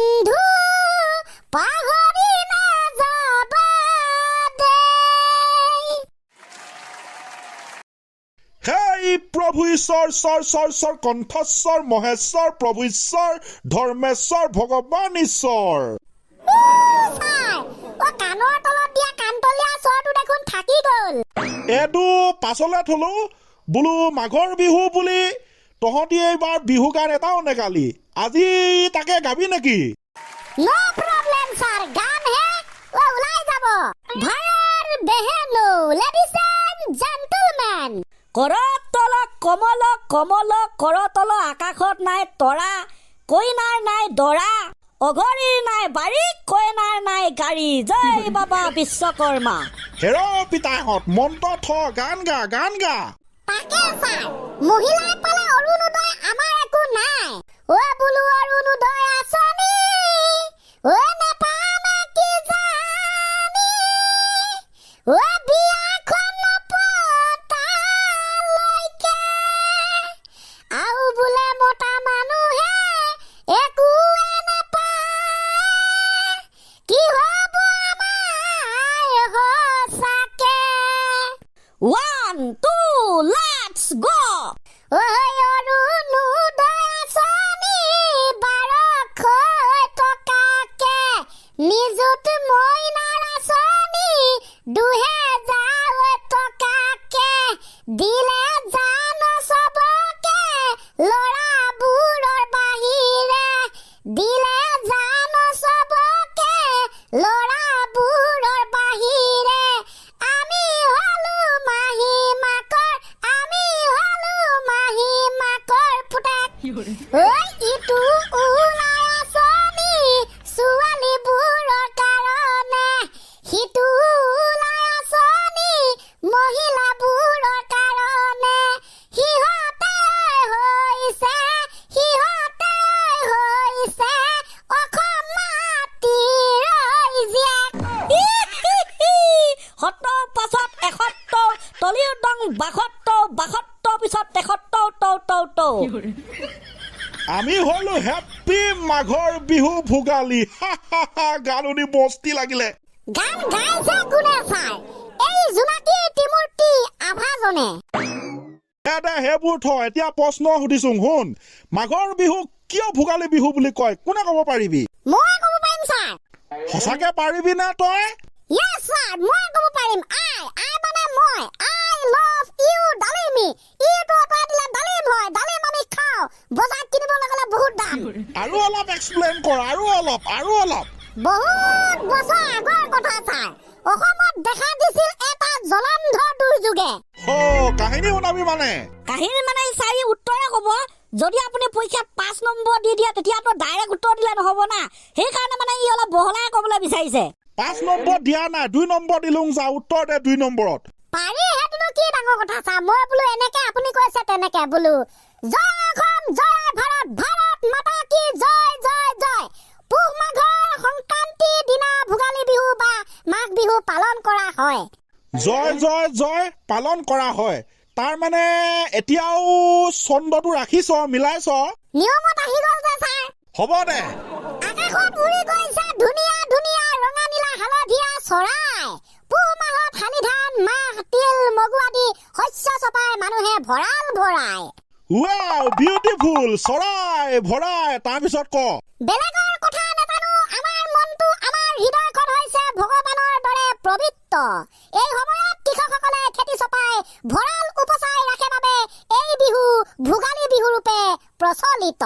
বন্ধু পাহৰি নাযাবা প্ৰভু ঈশ্বৰ স্বৰ স্বৰ স্বৰ কণ্ঠস্বৰ মহেশ্বৰ প্ৰভু ঈশ্বৰ ধৰ্মেশ্বৰ ভগৱান ঈশ্বৰ। এইটো পাছলে থলো বোলো মাঘৰ বিহু বুলি তহঁতি এইবাৰ বিহু গান এটাও নেগালি। আজি তাকে গাবি নেকি? ন' প্ৰব্লেম ছাৰ গান হে অ ওলাই যাব। ভাইৰ বেহেনো লেডিজ এণ্ড জেণ্টলমেন কৰতল কমল কমল কৰতল আকাশত নাই তৰা কইনাৰ নাই দৰা অঘৰীৰ নাই বাৰী কইনাৰ নাই গাড়ী। জয় বাবা বিশ্বকৰ্মা। হেৰ পিতাহঁত মন্ত্ৰ থ গান গা গান গা। তাকে ছাৰ মহিলাই পালে অৰুণোদয় আমাৰ একো নাই। অ বোলো অৰুণোদয় আঁচনি অ নেপামে কি জানি বোলে নাপায় কি হ'ব আমাৰ সঁচাকে ওৱান টু লেটছ গ' অৰুণোদয় নিযুত মইনাৰ আঁচনি দুহেজাৰ টকাকে দিলে জান চবকে ল'ৰাবোৰৰ বাহিৰে দিলে জান চবকে ল'ৰাবোৰৰ বাহিৰে আমি হলো মাহী মাকৰ আমি হলো মাহী মাকৰ পুতেক ঐ ইটো আমি হলো হেপ্পী মাঘৰ বিহু ভোগালী। শুনি মস্তি লাগিলে। গান গাইছে কোনে ছাৰ এই জোনাকী ত্ৰিমূৰ্তি আভাজনে। সেইবোৰ থ এতিয়া প্ৰশ্ন সুধিছো শুন। মাঘৰ বিহুক কিয় ভোগালী বিহু বুলি কয়? কোনে ক'ব পাৰিবি? মই ক'ব পাৰিম ছাৰ। সঁচাকে পাৰিবি নে তই? য়েছ ছাৰ মই ক'ব পাৰিম। আই আই মানে মই। আই লাভ ইউ ডালিমি দিলে ডালিম হয় ডালিম আমি খাওঁ বজাৰত কিনিবলৈ গ'লে বহুত দাম। আৰু অলপ এক্সপ্লেইন কৰ আৰু অলপ আৰু অলপ। বহুত বছৰ আগৰ কথা ছাৰ। অসমত দেখা দিছিল এটা জলন্ধ দুৰ্যোগে। কাহিনী শুনাবি মানে। কাহিনী মানে চাৰি উত্তৰে ক'ব যদি আপুনি পৰীক্ষাত পাঁচ নম্বৰ দি দিয়ে তেতিয়াতো ডাইৰেক্ট উত্তৰ দিলে নহ'ব না। সেইকাৰণে মানে ই অলপ বহলাই ক'বলৈ বিচাৰিছে। পাঁচ নম্বৰ দিয়া নাই দুই নম্বৰ দিলোং যা উত্তৰ দে দুই নম্বৰত। পাৰি সেইটোনো কি ডাঙৰ কথা ছাৰ মই বোলো এনেকে আপুনি কৈছে তেনেকে বোলো। জয় অসম জয় ভাৰত ভাৰত মাতা কি জয় জয় জয় পুহ মাঘৰ সংক্ৰান্তিৰ দিনা ভোগালী বিহু বা মাঘ বিহু পালন কৰা হয়। জয় জয় জয় পালন কৰা হয় তাৰ মানে এতিয়াও চন্দ্ৰটো ৰাখিছ মিলাইছ? নিয়মত আহি গ'ল যে ছাৰ। হ'ব দে। আকাশত উৰি গৈছে ধুনীয়া ধুনীয়া ৰঙা নীলা হালধীয়া চৰাই। পুহ মাহত শালি ধান মাহ তিল মগু আদি শস্য চপাই মানুহে ভঁৰাল ভৰাই। ৱাও বিউটিফুল চৰাই ভৰাই তাৰপিছত ক। বেলেগৰ কথা নাজানো আমাৰ মনটো আমাৰ হৃদয়খন হৈছে ভগৱানৰ দৰে পবিত্ৰ। এই সময়ত কৃষকসকলে খেতি চপাই ভঁৰাল উপচাই ৰাখে বাবে এই বিহু ভোগালী বিহু ৰূপে প্ৰচলিত।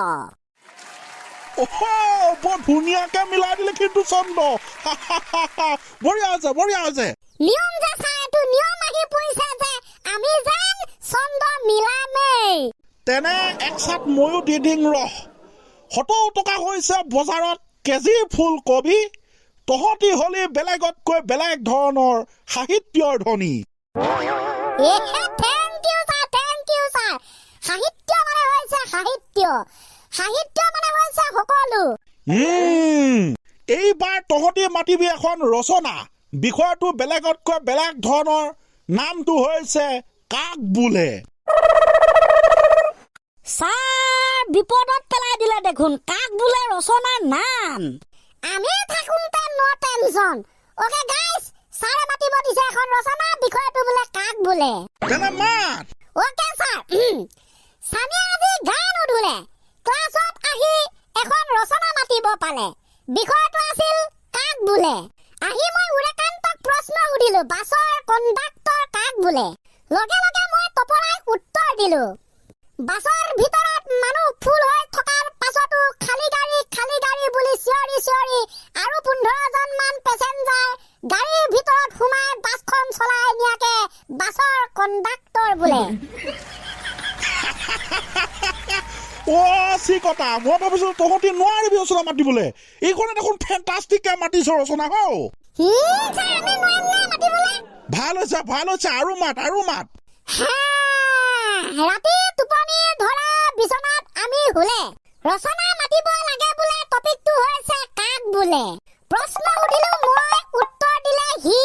বৰ ধুনীয়াকে মিলাই দিলে কিন্তু হা। বঢ়িয়া হৈছে বঢ়িয়া হৈছে নিয়ম যে চাই এইটো নিয়ম আহি পৰিছে যে আমি যেন চন্দ্ৰ মিলামেই। তেনে এক চাট ময়ো দি দিং ৰহ। সত্তৰ টকা হৈছে বজাৰত কেজি ফুলকবি তহঁতি হলি বেলেগতকৈ বেলেগ ধৰণৰ সাহিত্যৰ ধনী। এইবাৰ তহঁতি মাতিবি এখন ৰচনা। বিষয়টো বেলেগতকৈ বেলেগ ধৰণৰ। নামটো হৈছে কাক বোলে? ছাৰ বিপদত পেলাই দিলে দেখোন কাক বোলে ৰচনাৰ নাম? আমি থাকোঁতে ন টেনচন অকে গাইছ ছাৰে মাতিব দিছে এখন ৰচনা বিষয়টো বোলে কাক বোলে? তেনে মাত। অকে ছাৰ উম। ছানীয়ে আজি গা নুধুলে। ক্লাছত আহি এখন ৰচনা মাতিব পালে। বিষয়টো আছিল কাক বোলে আহি মই উৰেকান্তক প্ৰশ্ন সুধিলো বাছৰ কণ্ডাক্টৰ কাক বোলে লগে লগে মই তপলাই উত্তৰ দিলো বাছৰ ভিতৰত মানুহ ফুল হৈ থকাৰ পাছতো খালী গাড়ী খালী গাড়ী বুলি চিঞৰি চিঞৰি আৰু পোন্ধৰজন মান পেচেঞ্জাৰ গাড়ীৰ ভিতৰত সোমাই বাছখন চলাই নিয়াকে বাছৰ কণ্ডাক্টৰ বোলে। অ' চিকতা মই ভাবিছো তহঁতি নোৱাৰিবি ৰচনা মাতিবলৈ। এইখনে দেখোন ফেণ্টাষ্টিককে মাতিছ ৰচনা হৌ? ভালো হৈছে ভালো হৈছে। আৰু মাত আৰু মাত। ৰাতি টোপনি ধৰা বিচনাত আমি শুলে। ৰচনা মাতিব লাগে বোলে টপিকটো হৈছে কাক বোলে? প্ৰশ্ন সুধিলো মই উত্তৰ দিলে সি।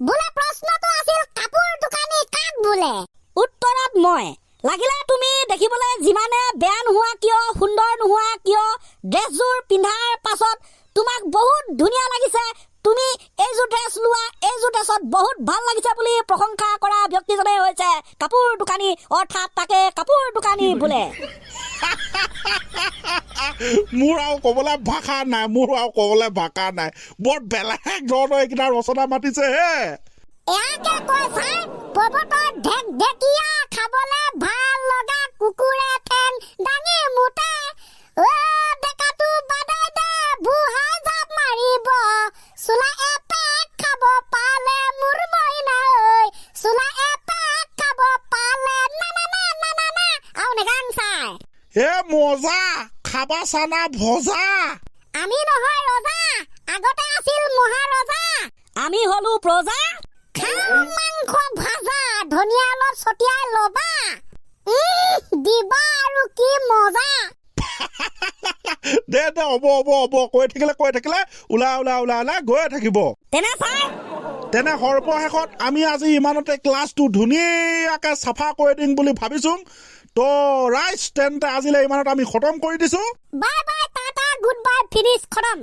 বোলে প্ৰশ্নটো আছিল কাপোৰ দোকানী কাক বোলে? উত্তৰত মই। লাগিলে তুমি দেখিবলৈ যিমানে বেয়া নোহোৱা কিয় সুন্দৰ নোহোৱা কিয় ড্ৰেছযোৰ পিন্ধাৰ পাছত তোমাক বহুত ধুনীয়া লাগিছে তুমি এইযোৰ ড্ৰেছ লোৱা এইযোৰ ড্ৰেছত বহুত ভালো লাগিছে বুলি প্ৰশংসা কৰা ব্যক্তিজনে হৈছে কাপোৰ দোকানী অৰ্থাৎ তাকে কাপোৰ দোকানী বোলে। মোৰ আৰু ক'বলৈ ভাষা নাই মোৰ আৰু ক'বলৈ ভাষা নাই। বৰ বেলেগ ধৰণৰ এইকেইটা ৰচনা মাতিছে হে। এয়াকে কয় পৰ্বতৰ ঢেক ঢেকীয়া খাবলে ভালো লগা কুকুৰে ঠেং দাঙি মুতে। অ ডেকাটো বাদাই দে বুঢ়াই খাবা চানা ভজা। আমি নহয় ৰজা আগতে আছিল মহাৰজা। আমি হলো প্ৰজা। খাওঁ মাংস ভাজা ধনিয়া অলপ ছটিয়াই ল'বা। দিবা আৰু কি মজা। দে দে হ'ব হ'ব হ'ব কৈ থাকিলে কৈ থাকিলে ওলাই ওলাই ওলাই ওলাই গৈয়ে থাকিব। তেনে ছাৰ তেনে সৰ্বশেষত আমি আজি ইমানতে ক্লাছটো ধুনীয়াকে চাফা কৰি দিম বুলি ভাবিছোঁ। তো ৰাইজ তেন্তে আজিলৈ ইমানত আমি খতম কৰি দিছোঁ। Bye bye tata goodbye finish খতম।